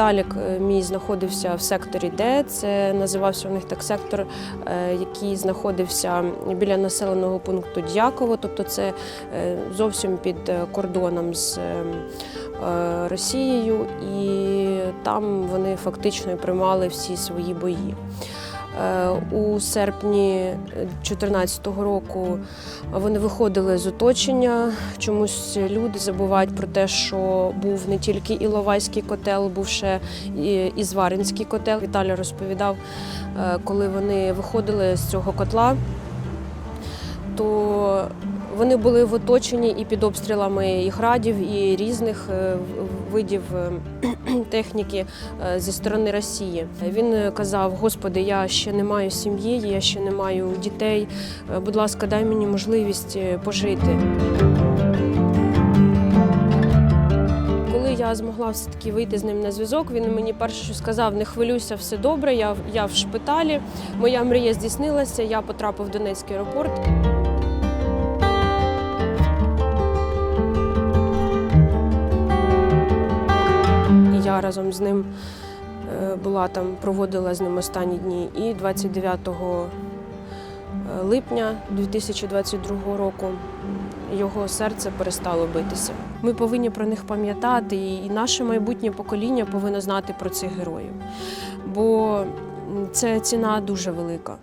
Віталік е, мій знаходився в секторі Д. Це називався у них так сектор, е, який знаходився біля населеного пункту Дяково, тобто це е, зовсім під кордоном з Росією, і там вони фактично приймали всі свої бої. Е, У серпні 2014 року вони виходили з оточення. Чомусь люди забувають про те, що був не тільки Іловайський котел, був ще і Зваринський котел. Віталій розповідав, е, коли вони виходили з цього котла, то вони були в оточенні і під обстрілами і градів, і різних е, видів е, техніки е, зі сторони Росії. Він казав: Господи, я ще не маю сім'ї, я ще не маю дітей. Будь ласка, дай мені можливість пожити. Я змогла все таки вийти з ним на зв'язок, він мені перше що сказав: не хвилюйся, все добре. Я, я в шпиталі. Моя мрія здійснилася. Я потрапив в Донецький аеропорт. Я разом з ним е, була там, проводила з ним останні дні. І 29 липня 2022 року його серце перестало битися. Ми повинні про них пам'ятати, і наше майбутнє покоління повинно знати про цих героїв. Бо це ціна дуже велика.